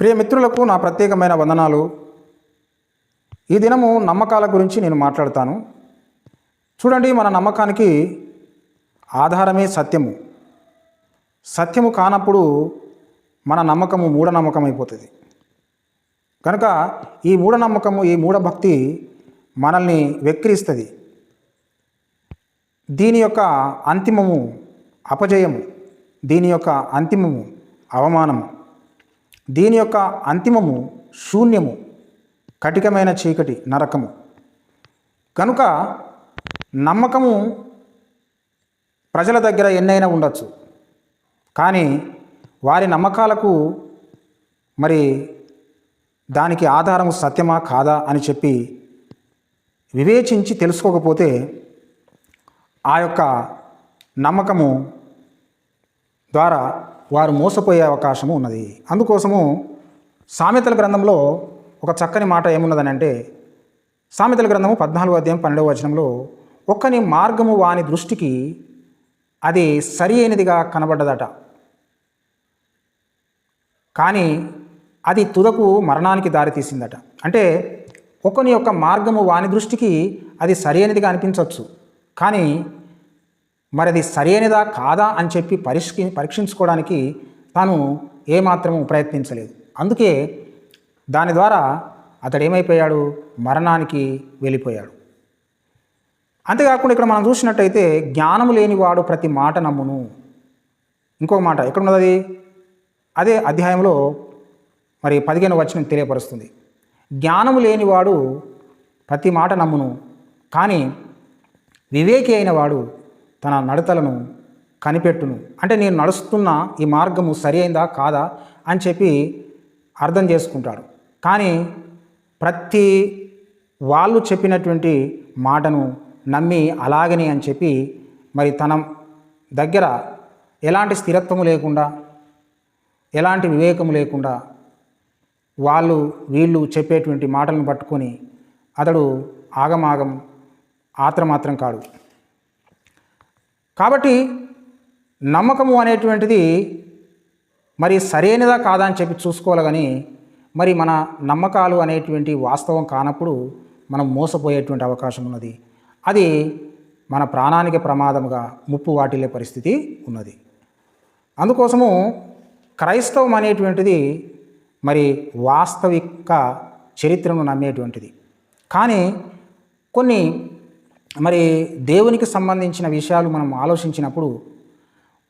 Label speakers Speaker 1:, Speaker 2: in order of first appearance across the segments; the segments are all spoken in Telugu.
Speaker 1: ప్రియ మిత్రులకు నా ప్రత్యేకమైన వందనాలు. ఈ దినము నమ్మకాల గురించి నేను మాట్లాడతాను. చూడండి మన నమ్మకానికి ఆధారమే సత్యము. సత్యము కానప్పుడు మన నమ్మకము మూఢనమ్మకం అయిపోతుంది కనుక ఈ మూఢనమ్మకము ఈ మూఢభక్తి మనల్ని వెక్కిరిస్తుంది. దీని యొక్క అంతిమము అపజయము దీని యొక్క అంతిమము అవమానము. దీని యొక్క అంతిమము శూన్యము కటికమైన చీకటి నరకము. కనుక నమ్మకము ప్రజల దగ్గర ఎన్నైనా ఉండొచ్చు. కానీ వారి నమ్మకాలకు మరి దానికి ఆధారము సత్యమా కాదా అని చెప్పి వివేచించి తెలుసుకోకపోతే ఆ యొక్క నమ్మకము ద్వారా వారు మోసపోయే అవకాశము ఉన్నది. అందుకోసము సామెతల గ్రంథంలో ఒక చక్కని మాట ఏమున్నదని అంటే సామెతల గ్రంథము పద్నాలుగు అధ్యాయం పన్నెండవ వచనంలో ఒక్కని మార్గము వాని దృష్టికి అది సరి అయినదిగా కనబడ్డదట. కానీ అది తుదకు మరణానికి దారితీసిందట అంటే ఒకని యొక్క మార్గము వాని దృష్టికి అది సరి అయినదిగా అనిపించవచ్చు కానీ మరి అది సరైనదా కాదా అని చెప్పి పరిష్కి పరీక్షించుకోవడానికి తాను ఏమాత్రము ప్రయత్నించలేదు. అందుకే దాని ద్వారా అతడు ఏమైపోయాడు మరణానికి వెళ్ళిపోయాడు. అంతేకాకుండా ఇక్కడ మనం చూసినట్టయితే జ్ఞానము లేనివాడు ప్రతి మాట నమ్మును. ఇంకో మాట ఎక్కడున్నది అది అదే అధ్యాయంలో మరి పదిహేను వచనం తెలియపరుస్తుంది. జ్ఞానము లేనివాడు ప్రతి మాట నమ్మును. కానీ వివేకి అయిన వాడు తన నడతలను కనిపెట్టును. అంటే నేను నడుస్తున్న ఈ మార్గము సరి అయిందా కాదా? అని చెప్పి అర్థం చేసుకుంటాడు. కానీ ప్రతి వాళ్ళు చెప్పినటువంటి మాటను నమ్మి అలాగని అని చెప్పి మరి తన దగ్గర ఎలాంటి స్థిరత్వము లేకుండా ఎలాంటి వివేకము లేకుండా వాళ్ళు వీళ్ళు చెప్పేటువంటి మాటలను పట్టుకొని అతడు ఆగమాగం ఆత్రమాత్రం కాడు. కాబట్టి నమ్మకము అనేటువంటిది మరి సరైనదా కాదా అని చెప్పి చూసుకోవాలి కానీ మరి మన నమ్మకాలు అనేటువంటి వాస్తవం కానప్పుడు మనం మోసపోయేటువంటి అవకాశం ఉన్నది. అది మన ప్రాణానికి ప్రమాదముగా ముప్పు వాటిల్లే పరిస్థితి ఉన్నది. అందుకోసము క్రైస్తవం అనేటువంటిది మరి వాస్తవిక చరిత్రను నమ్మేటువంటిది. కానీ కొన్ని మరి దేవునికి సంబంధించిన విషయాలు మనం ఆలోచించినప్పుడు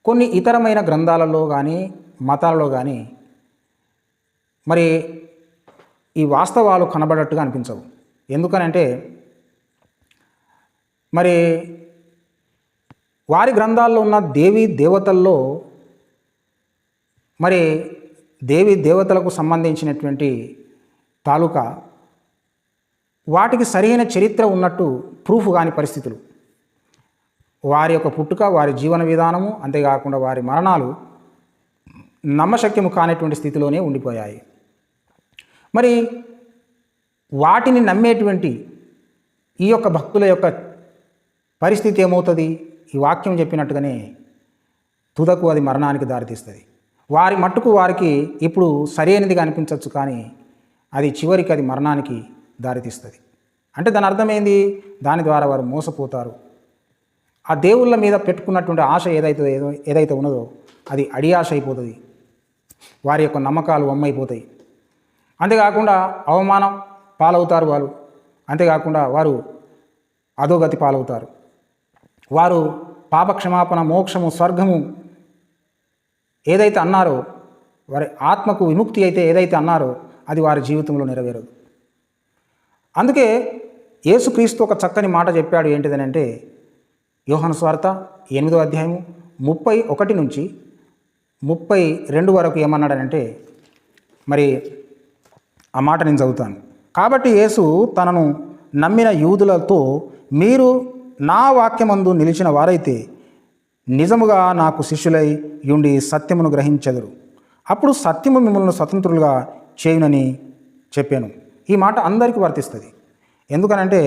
Speaker 1: కొన్ని ఇతరమైన గ్రంథాలలో కానీ మతాలలో కానీ మరి ఈ వాస్తవాలు కనబడట్టుగా అనిపించవు. ఎందుకనంటే మరి వారి గ్రంథాల్లో ఉన్న దేవి దేవతల్లో మరి దేవి దేవతలకు సంబంధించినటువంటి తాలూకా వాటికి సరైన చరిత్ర ఉన్నట్టు ప్రూఫ్ కాని పరిస్థితులు. వారి యొక్క పుట్టుక వారి జీవన విధానము అంతేకాకుండా వారి మరణాలు నమ్మశక్యము కానటువంటి స్థితిలోనే ఉండిపోయాయి. మరి వాటిని నమ్మేటువంటి ఈ యొక్క భక్తుల యొక్క పరిస్థితి ఏమవుతుంది? ఈ వాక్యం చెప్పినట్టుగానే తుదకు అది మరణానికి దారితీస్తుంది. వారి మట్టుకు వారికి ఇప్పుడు సరైనదిగా అనిపించవచ్చు కానీ అది చివరికి అది మరణానికి దారితీస్తుంది. అంటే దాని అర్థమైంది దాని ద్వారా వారు మోసపోతారు. ఆ దేవుళ్ళ మీద పెట్టుకున్నటువంటి ఆశ ఏదైతే ఏదో ఏదైతే ఉన్నదో అది అడియాశ అయిపోతుంది వారి యొక్క నమ్మకాలు వమ్మైపోతాయి. అంతేకాకుండా అవమానం పాలవుతారు వారు అంతేకాకుండా వారు అధోగతి పాలవుతారు. వారు పాపక్షమాపణ మోక్షము స్వర్గము ఏదైతే అన్నారో వారి ఆత్మకు విముక్తి అయితే ఏదైతే అన్నారో అది వారి జీవితంలో నెరవేరదు. అందుకే యేసుక్రీస్తు ఒక చక్కని మాట చెప్పాడు ఏంటిదని అంటే స్వార్త ఎనిమిదో అధ్యాయము ముప్పై ఒకటి నుంచి ముప్పై రెండు వరకు ఏమన్నాడనంటే మరి ఆ మాట నేను చదువుతాను. కాబట్టి యేసు తనను నమ్మిన యూదులతో మీరు నా వాక్యమందు నిలిచిన వారైతే నిజముగా నాకు శిష్యులై ఉండి సత్యమును గ్రహించెదరు. అప్పుడు సత్యము మిమ్మల్ని స్వతంత్రులుగా చేయునని చెప్పాను. ఈ మాట అందరికీ వర్తిస్తుంది. ఎందుకనంటే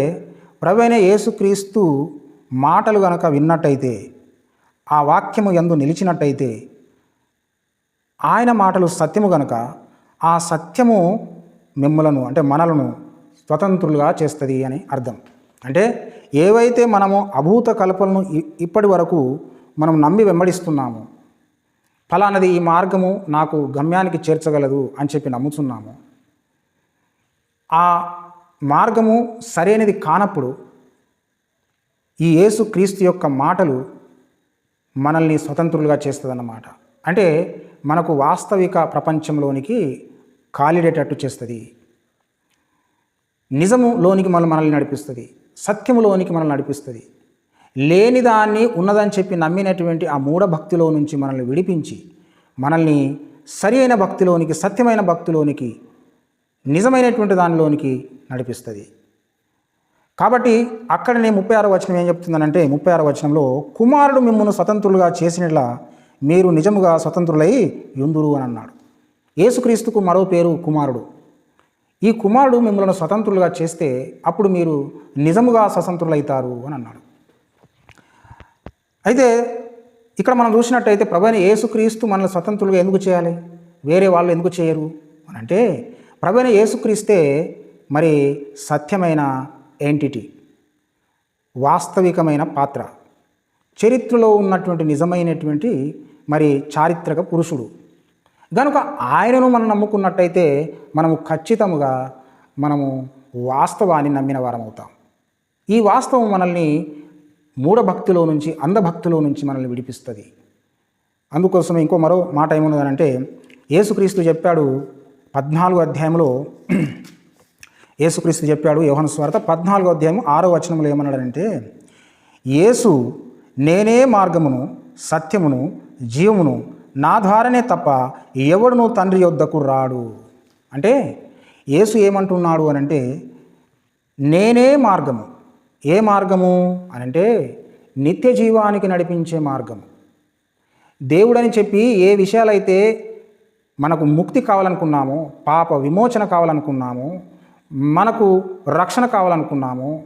Speaker 1: ప్రవైన యేసుక్రీస్తు మాటలు గనక విన్నట్టయితే ఆ వాక్యము ఎందు నిలిచినట్టయితే ఆయన మాటలు సత్యము గనక ఆ సత్యము మిమ్మలను అంటే మనలను స్వతంత్రులుగా చేస్తుంది అని అర్థం. అంటే ఏవైతే మనము అభూత కల్పలను ఇప్పటి వరకు మనం నమ్మి వెంబడిస్తున్నామో ఫలానది ఈ మార్గము నాకు గమ్యానికి చేర్చగలదు అని చెప్పి నమ్ముతున్నాము ఆ మార్గము సరైనది కానప్పుడు ఈ యేసు క్రీస్తు యొక్క మాటలు మనల్ని స్వతంత్రులుగా చేస్తుందన్నమాట. అంటే మనకు వాస్తవిక ప్రపంచంలోనికి కాలిడేటట్టు చేస్తుంది. నిజములోనికి మనం మనల్ని నడిపిస్తుంది. సత్యములోనికి మనల్ని నడిపిస్తుంది. లేని దాన్ని ఉన్నదని చెప్పి నమ్మినటువంటి ఆ మూఢభక్తిలో నుంచి మనల్ని విడిపించి మనల్ని సరి అయిన భక్తిలోనికి సత్యమైన భక్తిలోనికి నిజమైనటువంటి దానిలోనికి నడిపిస్తుంది. కాబట్టి అక్కడనే ముప్పై ఆరో వచనం ఏం చెప్తుందనంటే ముప్పై ఆరో వచనంలో కుమారుడు మిమ్మల్ని స్వతంత్రులుగా చేసినట్లా మీరు నిజముగా స్వతంత్రులై యుందురు అని అన్నాడు. యేసుక్రీస్తుకు మరో పేరు కుమారుడు. ఈ కుమారుడు మిమ్మల్ని స్వతంత్రులుగా చేస్తే అప్పుడు మీరు నిజముగా స్వతంత్రులైతారు అని అన్నాడు. అయితే ఇక్కడ మనం చూసినట్టయితే ప్రభుని యేసుక్రీస్తు మనల్ని స్వతంత్రులుగా ఎందుకు చేయాలి? వేరే వాళ్ళు ఎందుకు చేయరు? అని అంటే ప్రభుని యేసుక్రీస్తే మరి సత్యమైన ఏంటిటీ? వాస్తవికమైన పాత్ర. చరిత్రలో ఉన్నటువంటి నిజమైనటువంటి మరి చారిత్రక పురుషుడు. కనుక ఆయనను మనం నమ్ముకున్నట్టయితే మనము ఖచ్చితముగా మనము వాస్తవాన్ని నమ్మిన వారం అవుతాం ఈ వాస్తవం మనల్ని మూఢభక్తిలో నుంచి అంధభక్తిలో నుంచి మనల్ని విడిపిస్తుంది. అందుకోసం ఇంకో మరో మాట ఏమున్నదనంటే యేసుక్రీస్తు చెప్పాడు పద్నాలుగు అధ్యాయంలో యేసుక్రీస్తు చెప్పాడు యోహన స్వార్త పద్నాలుగు అధ్యాయం ఆరో వచనంలో ఏమన్నాడంటే యేసు నేనే మార్గమును సత్యమును జీవమును నా ద్వారానే తప్ప ఎవడును తండ్రి యొద్దకు రాడు. అంటే యేసు ఏమంటున్నాడు అనంటే నేనే మార్గము. ఏ మార్గము? అనంటే నిత్య జీవానికి నడిపించే మార్గము. దేవుడని చెప్పి ఏ విషయాలైతే మనకు ముక్తి కావాలనుకున్నామో పాప విమోచన కావాలనుకున్నాము మనకు రక్షణ కావాలనుకున్నాము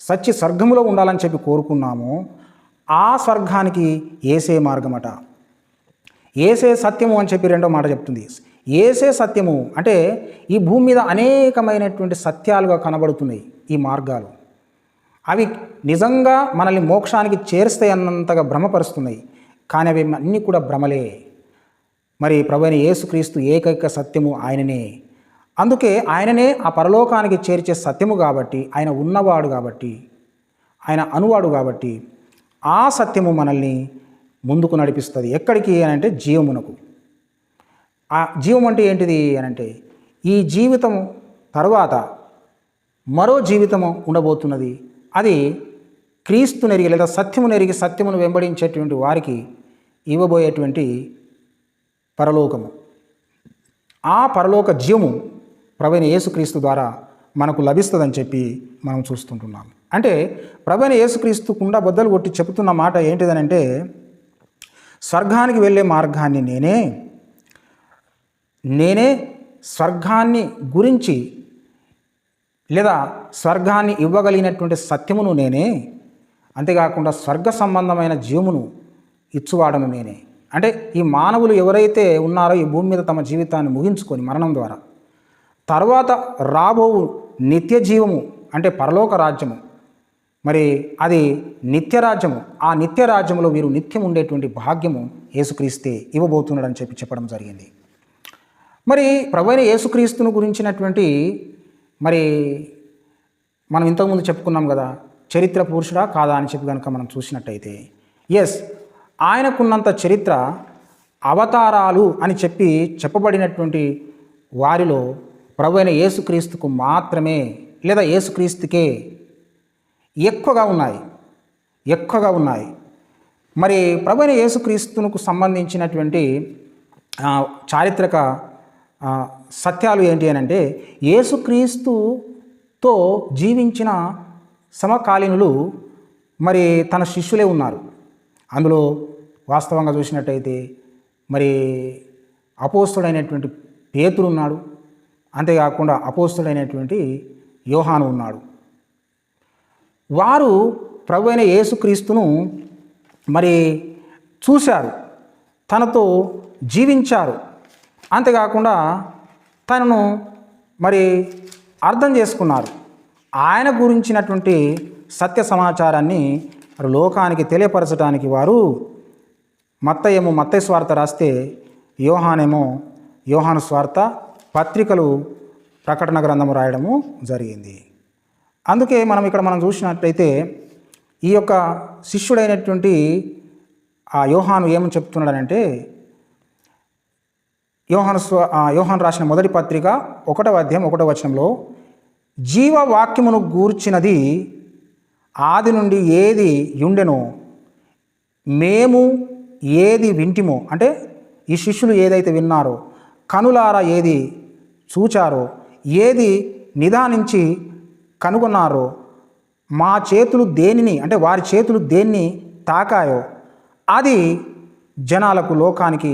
Speaker 1: సత్య స్వర్గంలో ఉండాలని చెప్పి కోరుకున్నాము ఆ స్వర్గానికి ఏసే మార్గమట. ఏసే సత్యము అని చెప్పి రెండో మాట చెప్తుంది. ఏసే సత్యము అంటే ఈ భూమి మీద అనేకమైనటువంటి సత్యాలుగా కనబడుతున్నాయి ఈ మార్గాలు. అవి నిజంగా మనల్ని మోక్షానికి చేరుస్తాయి అన్నంతగా భ్రమపరుస్తున్నాయి. కానీ అవి అన్నీ కూడా భ్రమలే. మరి ప్రభు అయిన యేసుక్రీస్తు ఏకైక సత్యము ఆయననే. అందుకే ఆయననే ఆ పరలోకానికి చేర్చే సత్యము కాబట్టి ఆయన ఉన్నవాడు కాబట్టి ఆయన అనువాడు కాబట్టి ఆ సత్యము మనల్ని ముందుకు నడిపిస్తుంది. ఎక్కడికి అని అంటే జీవమునకు. ఆ జీవం అంటే ఏంటిది అని అంటే ఈ జీవితం తర్వాత మరో జీవితము ఉండబోతున్నది. అది క్రీస్తు నెరిగి లేదా సత్యము నెరిగి సత్యమును వెంబడించేటువంటి వారికి ఇవ్వబోయేటువంటి పరలోకము. ఆ పరలోక జీవము ప్రవీణ యేసుక్రీస్తు ద్వారా మనకు లభిస్తుందని చెప్పి మనం చూస్తుంటున్నాం అంటే ప్రవీణ యేసుక్రీస్తు కుండా బొద్దలు కొట్టి చెబుతున్న మాట ఏంటిదనంటే స్వర్గానికి వెళ్ళే మార్గాన్ని నేనే నేనే స్వర్గాన్ని గురించి లేదా స్వర్గాన్ని ఇవ్వగలిగినటువంటి సత్యమును నేనే అంతేకాకుండా స్వర్గ సంబంధమైన జీవమును ఇచ్చువాడను నేనే. అంటే ఈ మానవులు ఎవరైతే ఉన్నారో ఈ భూమి మీద తమ జీవితాన్ని ముగించుకొని మరణం ద్వారా తర్వాత రాబో నిత్య జీవము అంటే పరలోక రాజ్యము మరి అది నిత్య రాజ్యము ఆ నిత్య రాజ్యములో వీరు నిత్యం ఉండేటువంటి భాగ్యము యేసుక్రీస్తే ఇవ్వబోతున్నాడని చెప్పి చెప్పడం జరిగింది. మరి ప్రవైన యేసుక్రీస్తును గురించినటువంటి మరి మనం ఇంతకుముందు చెప్పుకున్నాం కదా చరిత్ర పురుషుడా కాదా అని చెప్పి కనుక మనం చూసినట్టయితే ఎస్ ఆయనకున్నంత చరిత్ర అవతారాలు అని చెప్పి చెప్పబడినటువంటి వారిలో ప్రభు అయిన యేసుక్రీస్తుకు మాత్రమే లేదా యేసుక్రీస్తుకే ఎక్కువగా ఉన్నాయి. ఎక్కువగా ఉన్నాయి. మరి ప్రభు అయిన యేసుక్రీస్తునకు సంబంధించినటువంటి చారిత్రక సత్యాలు ఏంటి అని అంటే యేసుక్రీస్తుతో జీవించిన సమకాలీనులు మరి తన శిష్యులే ఉన్నారు. అందులో వాస్తవంగా చూసినట్టయితే మరి అపోస్తుడైనటువంటి పేతురు ఉన్నాడు. అంతేకాకుండా అపోస్తుడైనటువంటి యోహాను ఉన్నాడు. వారు ప్రభు అయిన యేసుక్రీస్తును మరి చూశారు. తనతో జీవించారు. అంతేకాకుండా తనను మరి అర్థం చేసుకున్నారు. ఆయన గురించినటువంటి సత్య సమాచారాన్ని మరి లోకానికి తెలియపరచడానికి వారు మత్తయేమో మత్తయ్య స్వార్థ రాస్తే యోహానేమో యోహాను స్వార్థ పత్రికలు ప్రకటన గ్రంథము రాయడము జరిగింది. అందుకే మనం ఇక్కడ మనం చూసినట్లయితే ఈ యొక్క శిష్యుడైనటువంటి ఆ యోహాను ఏమని చెప్తున్నాడనంటే యోహాను స్వ యోహాను రాసిన మొదటి పత్రిక ఒకటవ అధ్యాయం ఒకటవ వచనంలో జీవవాక్యమును గూర్చినది ఆది నుండి ఏది యుండెనో మేము ఏది వింటిమో అంటే ఈ శిష్యులు ఏదైతే విన్నారో కనులారా ఏది చూచారో ఏది నిదానించి కనుగొన్నారో మా చేతులు దేనిని అంటే వారి చేతులు దేన్ని తాకాయో అది జనాలకు లోకానికి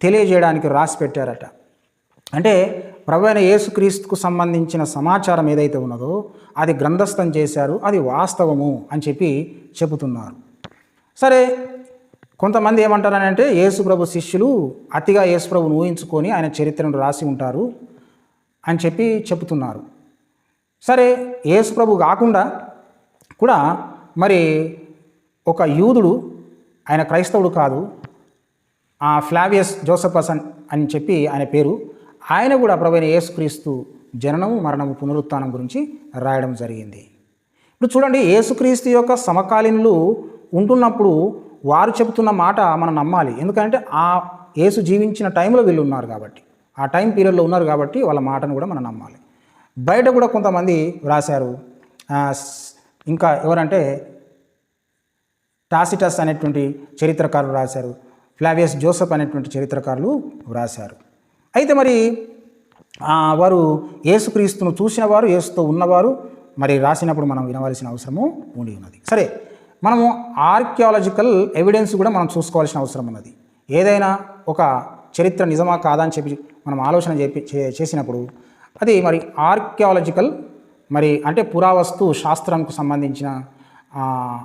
Speaker 1: తెలియజేయడానికి రాసి పెట్టారట అంటే ప్రభు అయిన యేసుక్రీస్తుకు సంబంధించిన సమాచారం ఏదైతే ఉన్నదో అది గ్రంథస్థం చేశారు అది వాస్తవము అని చెప్పి చెబుతున్నారు. సరే కొంతమంది ఏమంటారనంటే యేసుప్రభు శిష్యులు అతిగా యేసుప్రభును ఊహించుకొని ఆయన చరిత్రను రాసి ఉంటారు అని చెప్పి చెబుతున్నారు. సరే యేసుప్రభు కాకుండా కూడా మరి ఒక యూదుడు ఆయన క్రైస్తవుడు కాదు ఆ ఫ్లావియస్ జోసఫస్ అన్- అని చెప్పి ఆయన పేరు ఆయన కూడా ప్రభుత్వ యేసుక్రీస్తు జననము మరణము పునరుత్థానం గురించి రాయడం జరిగింది. ఇప్పుడు చూడండి యేసుక్రీస్తు యొక్క సమకాలీనులు ఉంటున్నప్పుడు వారు చెబుతున్న మాట మనం నమ్మాలి. ఎందుకంటే ఆ యేసు జీవించిన టైంలో వీళ్ళు ఉన్నారు కాబట్టి ఆ టైం పీరియడ్లో ఉన్నారు కాబట్టి వాళ్ళ మాటను కూడా మనం నమ్మాలి. బయట కూడా కొంతమంది వ్రాశారు ఇంకా ఎవరంటే టాసిటస్ అనేటువంటి చరిత్రకారులు రాశారు ఫ్లావియస్ జోసఫ్ అనేటువంటి చరిత్రకారులు వ్రాశారు. అయితే మరి వారు యేసుక్రీస్తును చూసిన వారు యేసుతో ఉన్నవారు మరి రాసినప్పుడు మనం వినవలసిన అవసరము ఉండి ఉన్నది. సరే మనము ఆర్కియాలజికల్ ఎవిడెన్స్ కూడా మనం చూసుకోవాల్సిన అవసరం ఉన్నది. ఏదైనా ఒక చరిత్ర నిజమా కాదా అని చెప్పి మనం ఆలోచన చెప్పి చే- చేసినప్పుడు అది మరి ఆర్కియాలజికల్ మరి అంటే పురావస్తు శాస్త్రంకు సంబంధించిన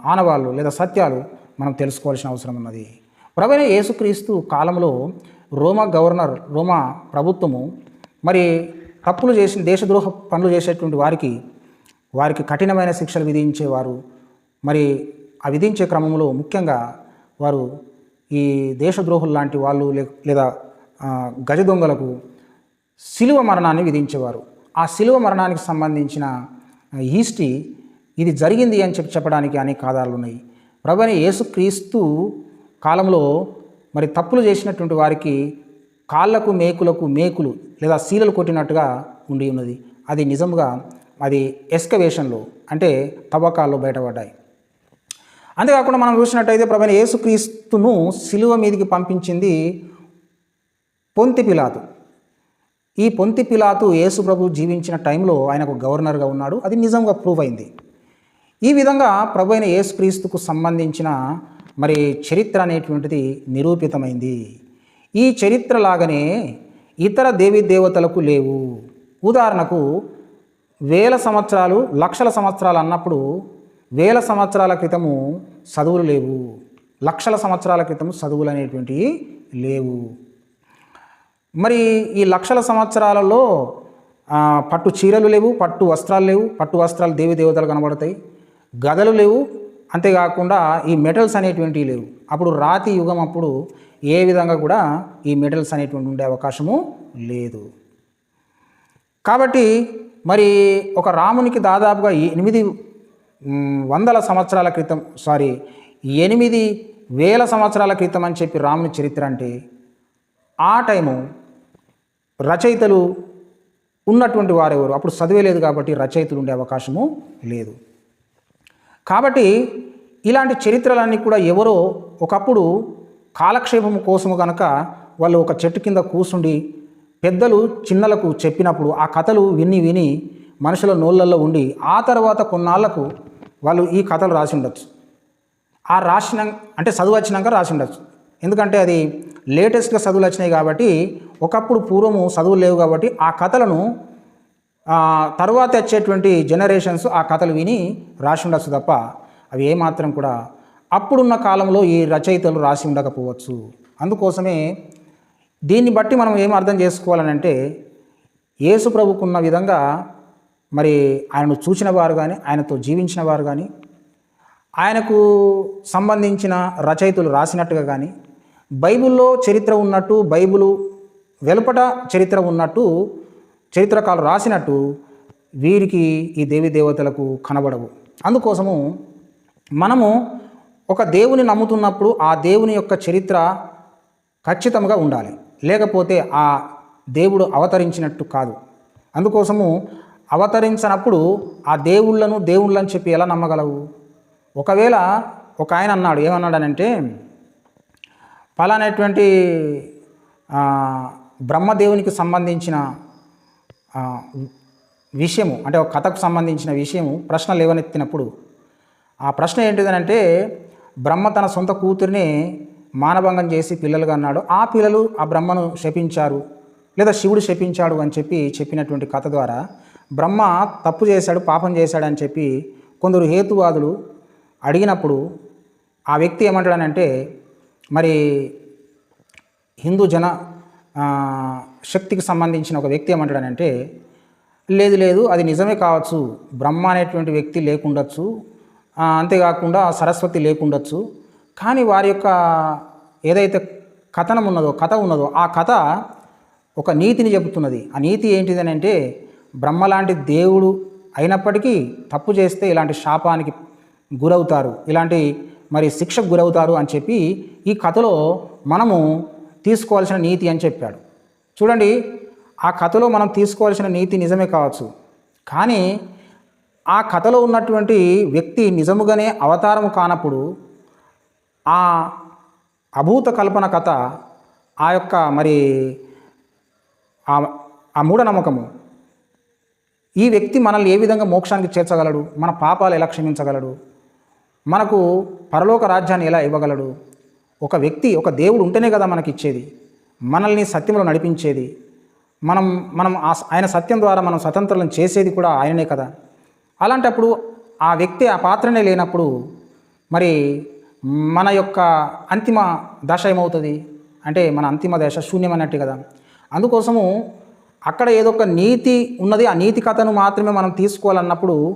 Speaker 1: ఆనవాళ్ళు లేదా సత్యాలు మనం తెలుసుకోవాల్సిన అవసరం ఉన్నది. ప్రవైన యేసుక్రీస్తు కాలంలో రోమా గవర్నర్ రోమా ప్రభుత్వము మరి తప్పులు చేసిన దేశద్రోహ పనులు చేసేటువంటి వారికి వారికి కఠినమైన శిక్షలు విధించేవారు. మరి ఆ విధించే క్రమంలో ముఖ్యంగా వారు ఈ దేశద్రోహులు లాంటి వాళ్ళు లే- లేదా గజ దొంగలకు శిలువ మరణాన్ని విధించేవారు. ఆ శిలువ మరణానికి సంబంధించిన హిస్టరీ ఇది జరిగింది అని చెప్పి చెప్పడానికి అనేక ఆధారాలు ఉన్నాయి. ప్రభుని యేసుక్రీస్తు కాలంలో మరి తప్పులు చేసినటువంటి వారికి కాళ్ళకు మేకులకు మేకులు లేదా శీలలు కొట్టినట్టుగా ఉండి ఉన్నది. అది నిజంగా అది ఎస్కవేషన్లో అంటే తవ్వకాల్లో బయటపడ్డాయి. అంతేకాకుండా మనం చూసినట్టయితే ప్రభుత్వ యేసుక్రీస్తును శిలువ మీదకి పంపించింది పొంతి పిలాతు ఈ పొంతి పిలాతు యేసుప్రభు జీవించిన టైంలో ఆయనకు గవర్నర్గా ఉన్నాడు. అది నిజంగా ప్రూవ్ అయింది. ఈ విధంగా ప్రభు అయిన యేసుక్రీస్తుకు సంబంధించిన మరి చరిత్ర అనేటువంటిది నిరూపితమైంది. ఈ చరిత్ర లాగానే ఇతర దేవీ దేవతలకు లేవు. ఉదాహరణకు వేల సంవత్సరాలు లక్షల సంవత్సరాలు అన్నప్పుడు వేల సంవత్సరాల క్రితము చదువులు లేవు. లక్షల సంవత్సరాల క్రితం చదువులు అనేటువంటివి లేవు. మరి ఈ లక్షల సంవత్సరాలలో పట్టు చీరలు లేవు పట్టు వస్త్రాలు లేవు పట్టు వస్త్రాలు దేవి దేవతలు కనబడతాయి. గదలు లేవు అంతేకాకుండా ఈ మెటల్స్ అనేటువంటివి లేవు. అప్పుడు రాతి యుగం అప్పుడు ఏ విధంగా కూడా ఈ మెటల్స్ అనేటువంటి ఉండే అవకాశము లేదు. కాబట్టి మరి ఒక రామునికి దాదాపుగా ఎనిమిది వందల సంవత్సరాల క్రితం సారీ ఎనిమిది వేల సంవత్సరాల క్రితం అని చెప్పి రాముని చరిత్ర అంటే ఆ టైము రచయితలు ఉన్నటువంటి వారెవరు? అప్పుడు చదివే లేదు కాబట్టి రచయితలు ఉండే అవకాశము లేదు. కాబట్టి ఇలాంటి చరిత్రలన్నీ కూడా ఎవరో ఒకప్పుడు కాలక్షేపం కోసము కనుక వాళ్ళు ఒక చెట్టు కింద కూసుండి పెద్దలు చిన్నలకు చెప్పినప్పుడు ఆ కథలు విని విని మనుషుల నోళ్ళల్లో ఉండి ఆ తర్వాత కొన్నాళ్ళకు వాళ్ళు ఈ కథలు రాసి ఉండొచ్చు. ఆ రాసిన అంటే చదువు వచ్చినాక రాసి ఉండొచ్చు. ఎందుకంటే అది లేటెస్ట్గా చదువులు వచ్చినాయి కాబట్టి ఒకప్పుడు పూర్వము చదువులు లేవు కాబట్టి ఆ కథలను తర్వాత వచ్చేటువంటి జనరేషన్స్ ఆ కథలు విని రాసి ఉండొచ్చు తప్ప అవి ఏమాత్రం కూడా అప్పుడున్న కాలంలో ఈ రచయితలు రాసి ఉండకపోవచ్చు. అందుకోసమే దీన్ని బట్టి మనం ఏం అర్థం చేసుకోవాలనంటే యేసు ప్రభుకున్న విధంగా మరి ఆయనను చూసిన వారు కానీ ఆయనతో జీవించిన వారు కానీ ఆయనకు సంబంధించిన రచయితలు రాసినట్టుగా కానీ బైబిల్లో చరిత్ర ఉన్నట్టు బైబిలు వెలుపట చరిత్ర ఉన్నట్టు చరిత్రకాలు రాసినట్టు వీరికి ఈ దేవి దేవతలకు కనబడవు. అందుకోసము మనము ఒక దేవుని నమ్ముతున్నప్పుడు ఆ దేవుని యొక్క చరిత్ర ఖచ్చితంగా ఉండాలి. లేకపోతే ఆ దేవుడు అవతరించినట్టు కాదు. అందుకోసము అవతరించినప్పుడు ఆ దేవుళ్ళను దేవుళ్ళని చెప్పి ఎలా నమ్మగలవు? ఒకవేళ ఒక ఆయన అన్నాడు ఏమన్నాడనంటే పలానటువంటి బ్రహ్మదేవునికి సంబంధించిన విషయము అంటే ఒక కథకు సంబంధించిన విషయము ప్రశ్న లేవనెత్తినప్పుడు ఆ ప్రశ్న ఏంటిదనంటే బ్రహ్మ తన సొంత కూతురిని మానభంగం చేసి పిల్లలుగా అన్నాడు. ఆ పిల్లలు ఆ బ్రహ్మను శపించారు లేదా శివుడు శపించాడు అని చెప్పి చెప్పినటువంటి కథ ద్వారా బ్రహ్మ తప్పు చేశాడు పాపం చేశాడు అని చెప్పి కొందరు హేతువాదులు అడిగినప్పుడు ఆ వ్యక్తి ఏమంటాడనంటే మరి హిందూ జన శక్తికి సంబంధించిన ఒక వ్యక్తి ఏమంటాడనంటే లేదు లేదు అది నిజమే కావచ్చు. బ్రహ్మ అనేటువంటి వ్యక్తి లేకుండొచ్చు. అంతేకాకుండా సరస్వతి లేకుండొచ్చు. కానీ వారి యొక్క ఏదైతే కథనం ఉన్నదో కథ ఉన్నదో ఆ కథ ఒక నీతిని చెబుతున్నది. ఆ నీతి ఏంటిదని అంటే బ్రహ్మ లాంటి దేవుడు అయినప్పటికీ తప్పు చేస్తే ఇలాంటి శాపానికి గురవుతారు. ఇలాంటి మరి శిక్షకు గురవుతారు అని చెప్పి ఈ కథలో మనము తీసుకోవాల్సిన నీతి అని చెప్పాడు. చూడండి ఆ కథలో మనం తీసుకోవాల్సిన నీతి నిజమే కావచ్చు. కానీ ఆ కథలో ఉన్నటువంటి వ్యక్తి నిజముగానే అవతారము కానప్పుడు ఆ అభూత కల్పన కథ ఆ యొక్క మరి ఆ ఆ మూఢనమ్మకము ఈ వ్యక్తి మనల్ని ఏ విధంగా మోక్షానికి చేర్చగలడు? మన పాపాలు ఎలా క్షమించగలడు? మనకు పరలోక రాజ్యాన్ని ఎలా ఇవ్వగలడు? ఒక వ్యక్తి ఒక దేవుడు ఉంటేనే కదా మనకి ఇచ్చేది. మనల్ని సత్యంలో నడిపించేది. మనం మనం ఆ- ఆయన సత్యం ద్వారా మనం స్వతంత్రం చేసేది కూడా ఆయననే కదా. అలాంటప్పుడు ఆ వ్యక్తి ఆ పాత్రనే లేనప్పుడు మరి మన యొక్క అంతిమ దశ ఏమవుతుంది? అంటే మన అంతిమ దశ శూన్యమైనట్టు కదా. అందుకోసము అక్కడ ఏదో ఒక నీతి ఉన్నది ఆ నీతి కథను మాత్రమే మనం తీసుకోవాలన్నప్పుడు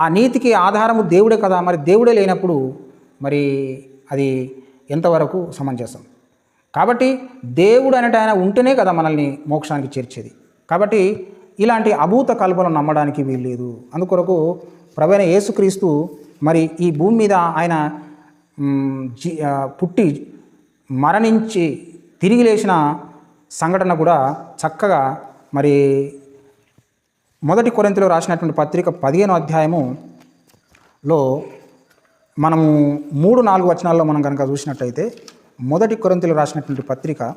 Speaker 1: ఆ నీతికి ఆధారము దేవుడే కదా. మరి దేవుడే లేనప్పుడు మరి అది ఎంతవరకు సమంజసం? కాబట్టి దేవుడు అనేట ఆయన ఉంటేనే కదా మనల్ని మోక్షానికి చేర్చేది. కాబట్టి ఇలాంటి అభూత కల్పనలు నమ్మడానికి వీల్లేదు. అందుకొరకు ప్రవీణ యేసుక్రీస్తు మరి ఈ భూమి మీద ఆయన జీ పుట్టి మరణించి తిరిగి లేచిన సంఘటన కూడా చక్కగా మరి మొదటి కొరింతలో రాసినటువంటి పత్రిక పదిహేను అధ్యాయములో మనము మూడు నాలుగు వచనాల్లో మనం కనుక చూసినట్టయితే మొదటి కొరింతలో రాసినటువంటి పత్రిక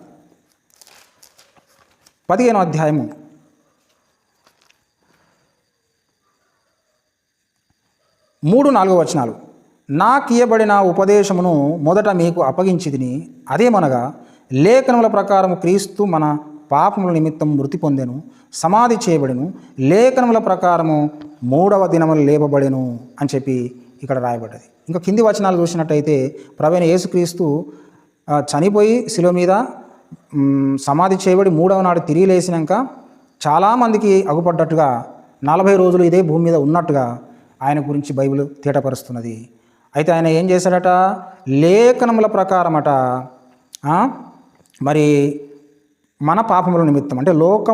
Speaker 1: పదిహేను అధ్యాయము. మూడు నాలుగు వచనాలు. నాకియబడిన ఉపదేశమును మొదట మీకు అప్పగించిదిని అదేమనగా లేఖనముల ప్రకారము క్రీస్తు మన పాపముల నిమిత్తం మృతి పొందెను సమాధి చేయబడెను లేఖనముల ప్రకారము మూడవ దినములు లేపబడెను అని చెప్పి ఇక్కడ రాయబడ్డది. ఇంకా కింది వచనాలు చూసినట్టయితే ప్రవీణ యేసుక్రీస్తు చనిపోయి శిలువ మీద సమాధి చేయబడి మూడవ నాడు తిరిగి లేచినాక చాలామందికి అగుపడ్డట్టుగా నలభై రోజులు ఇదే భూమి మీద ఉన్నట్టుగా ఆయన గురించి బైబిల్ తేటపరుస్తున్నది. అయితే ఆయన ఏం చేశాడట? లేఖనముల ప్రకారమట మరి మన పాపముల నిమిత్తం అంటే లోక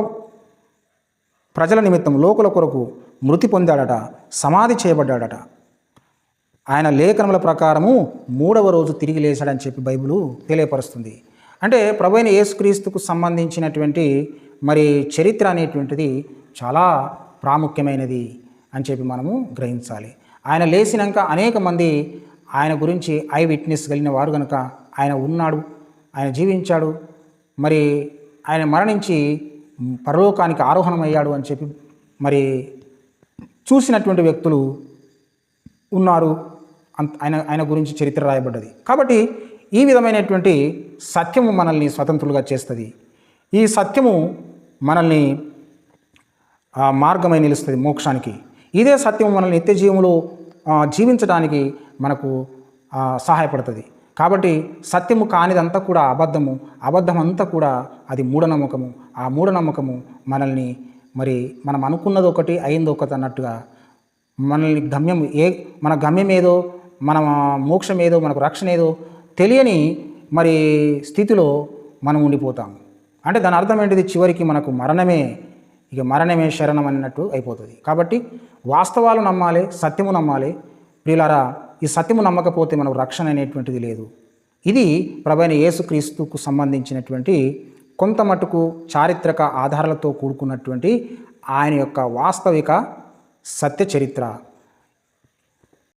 Speaker 1: ప్రజల నిమిత్తం లోకుల కొరకు మృతి పొందాడట సమాధి చేయబడ్డాడట. ఆయన లేఖనముల ప్రకారము మూడవ రోజు తిరిగి లేచాడని చెప్పి బైబిలు తెలియపరుస్తుంది. అంటే ప్రభు అయిన యేసుక్రీస్తుకు సంబంధించినటువంటి మరి చరిత్ర అనేటువంటిది చాలా ప్రాముఖ్యమైనది అని చెప్పి మనము గ్రహించాలి. ఆయన లేచినాక అనేక మంది ఆయన గురించి ఐ విట్నెస్ కలిగిన వారు కనుక ఆయన ఉన్నాడు ఆయన జీవించాడు మరి ఆయన మరణించి పరలోకానికి ఆరోహణమయ్యాడు అని చెప్పి మరి చూసినటువంటి వ్యక్తులు ఉన్నారు. ఆయన ఆయన గురించి చరిత్ర రాయబడ్డది. కాబట్టి ఈ విధమైనటువంటి సత్యము మనల్ని స్వతంత్రులుగా చేస్తుంది. ఈ సత్యము మనల్ని మార్గమై నిలుస్తుంది మోక్షానికి. ఇదే సత్యం మనల్ని నిత్య జీవంలో జీవించడానికి మనకు సహాయపడుతుంది. కాబట్టి సత్యము కానిదంతా కూడా అబద్ధము. అబద్ధం అంతా కూడా అది మూఢనమ్మకము. ఆ మూఢనమ్మకము మనల్ని మరి మనం అనుకున్నది ఒకటి అయింది ఒకటి అన్నట్టుగా మనల్ని గమ్యం ఏ మన గమ్యం ఏదో మన మోక్షం ఏదో మనకు రక్షణ ఏదో తెలియని మరి స్థితిలో మనం ఉండిపోతాం. అంటే దాని అర్థం ఏంటిది? చివరికి మనకు మరణమే ఇక మరణమే శరణం అన్నట్టు అయిపోతుంది. కాబట్టి వాస్తవాలు నమ్మాలి సత్యము నమ్మాలి. ప్రియులారా ఈ సత్యము నమ్మకపోతే మనకు రక్షణ అనేటువంటిది లేదు. ఇది ప్రభైన యేసుక్రీస్తుకు సంబంధించినటువంటి కొంత మటుకు చారిత్రక ఆధారాలతో కూడుకున్నటువంటి ఆయన యొక్క వాస్తవిక సత్య చరిత్ర.